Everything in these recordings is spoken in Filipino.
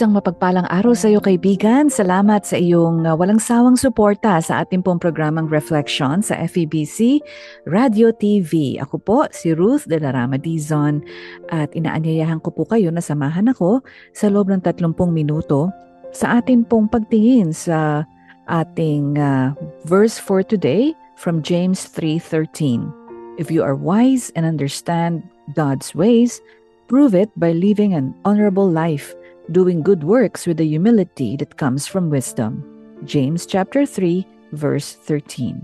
Isang mapagpalang araw sa iyo kaibigan. Salamat sa iyong uh, walang sawang suporta sa ating pong programang Reflection sa FEBC Radio TV. Ako po si Ruth de la Rama Dizon at inaanyayahan ko po kayo na samahan ako sa loob ng 30 minuto sa ating pong pagtingin sa ating uh, verse for today from James 3.13. If you are wise and understand God's ways, prove it by living an honorable life doing good works with the humility that comes from wisdom. James chapter 3 verse 13.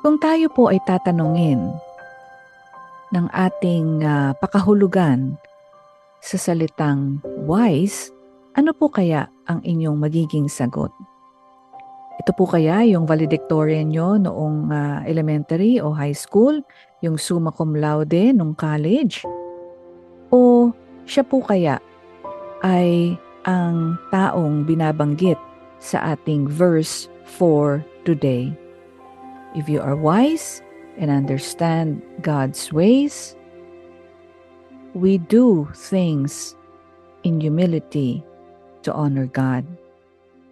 Kung tayo po ay tatanungin ng ating uh, pakahulugan sa salitang wise, ano po kaya ang inyong magiging sagot? Ito po kaya yung valedictorian nyo noong uh, elementary o high school, yung summa cum laude nung college? O siya po kaya ay ang taong binabanggit sa ating verse for today? If you are wise and understand God's ways, we do things in humility to honor God.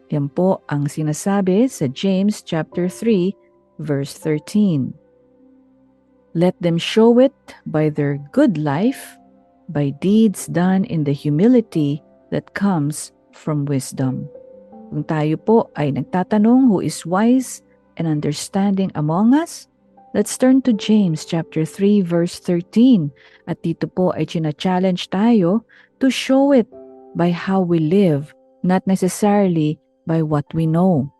Yan po ang sinasabi sa James chapter 3 verse 13. Let them show it by their good life, by deeds done in the humility that comes from wisdom. Kung tayo po ay nagtatanong who is wise and understanding among us, let's turn to James chapter 3 verse 13. At dito po ay china-challenge tayo to show it by how we live, not necessarily by what we know.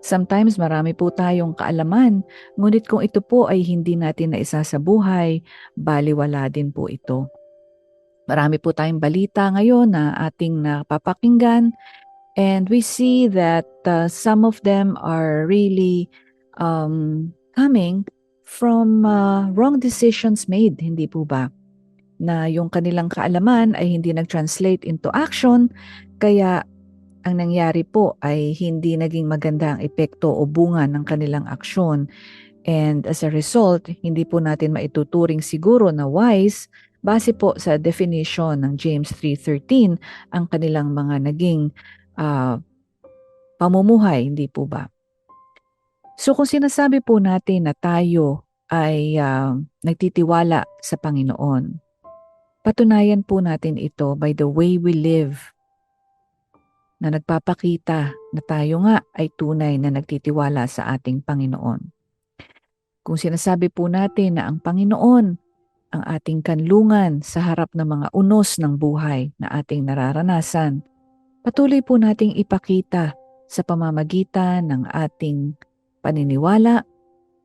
Sometimes marami po tayong kaalaman, ngunit kung ito po ay hindi natin na isa sa buhay, baliwala din po ito. Marami po tayong balita ngayon na ating napapakinggan and we see that uh, some of them are really um, coming from uh, wrong decisions made, hindi po ba? Na yung kanilang kaalaman ay hindi nag-translate into action, kaya ang nangyari po ay hindi naging maganda ang epekto o bunga ng kanilang aksyon. And as a result, hindi po natin maituturing siguro na wise base po sa definition ng James 3.13 ang kanilang mga naging uh, pamumuhay, hindi po ba? So kung sinasabi po natin na tayo ay uh, nagtitiwala sa Panginoon, patunayan po natin ito by the way we live na nagpapakita na tayo nga ay tunay na nagtitiwala sa ating Panginoon. Kung sinasabi po natin na ang Panginoon ang ating kanlungan sa harap ng mga unos ng buhay na ating nararanasan, patuloy po nating ipakita sa pamamagitan ng ating paniniwala,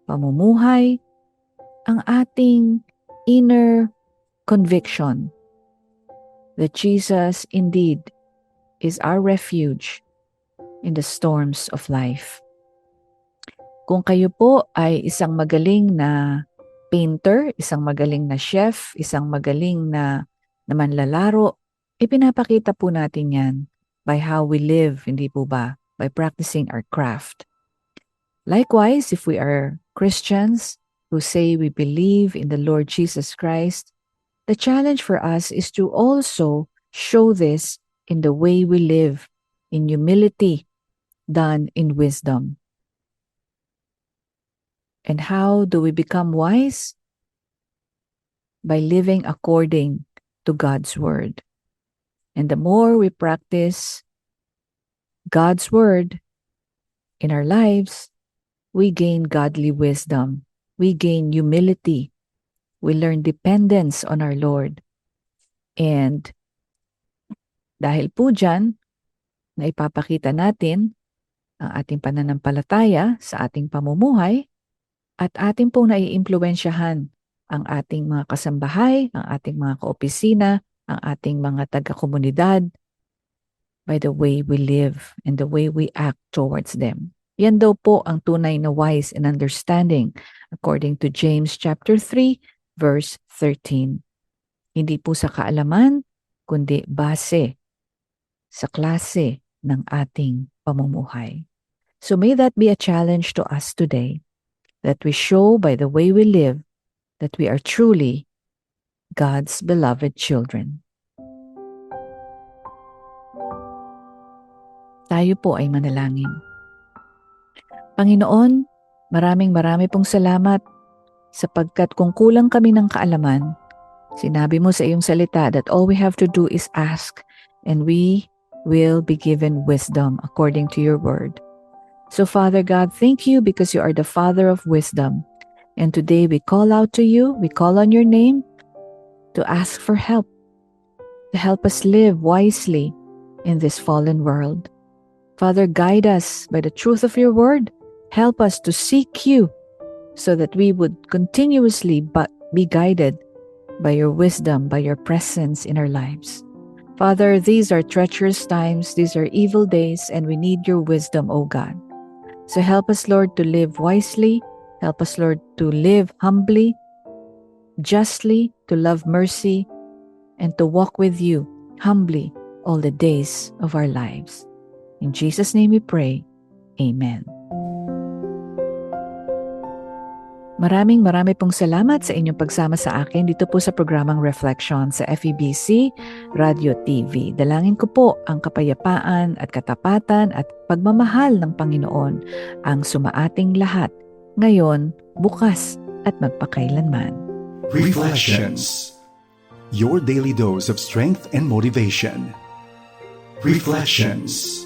pamumuhay, ang ating inner conviction that Jesus indeed is our refuge in the storms of life. Kung kayo po ay isang magaling na painter, isang magaling na chef, isang magaling na, na manlalaro, ipinapakita po natin yan by how we live, hindi po ba? By practicing our craft. Likewise, if we are Christians who say we believe in the Lord Jesus Christ, the challenge for us is to also show this in the way we live, in humility, done in wisdom. And how do we become wise? By living according to God's word. And the more we practice God's word in our lives, we gain godly wisdom. We gain humility. We learn dependence on our Lord. And dahil po dyan, na ipapakita natin ang ating pananampalataya sa ating pamumuhay at ating pong naiimpluensyahan ang ating mga kasambahay, ang ating mga kaopisina, ang ating mga taga-komunidad by the way we live and the way we act towards them. Yan daw po ang tunay na wise and understanding according to James chapter 3 verse 13. Hindi po sa kaalaman, kundi base sa klase ng ating pamumuhay. So may that be a challenge to us today that we show by the way we live that we are truly God's beloved children. Tayo po ay manalangin. Panginoon, maraming marami pong salamat sapagkat kung kulang kami ng kaalaman, sinabi mo sa iyong salita that all we have to do is ask and we will be given wisdom according to your word. So, Father God, thank you because you are the Father of wisdom. And today we call out to you, we call on your name to ask for help, to help us live wisely in this fallen world. Father, guide us by the truth of your word. Help us to seek you so that we would continuously but be guided by your wisdom, by your presence in our lives. Father, these are treacherous times, these are evil days, and we need your wisdom, O God. So help us, Lord, to live wisely. Help us, Lord, to live humbly, justly, to love mercy, and to walk with you humbly all the days of our lives. In Jesus' name we pray. Amen. Maraming marami pong salamat sa inyong pagsama sa akin dito po sa programang Reflection sa FEBC Radio TV. Dalangin ko po ang kapayapaan at katapatan at pagmamahal ng Panginoon ang sumaating lahat ngayon, bukas at magpakailanman. Reflections. Your daily dose of strength and motivation. Reflections.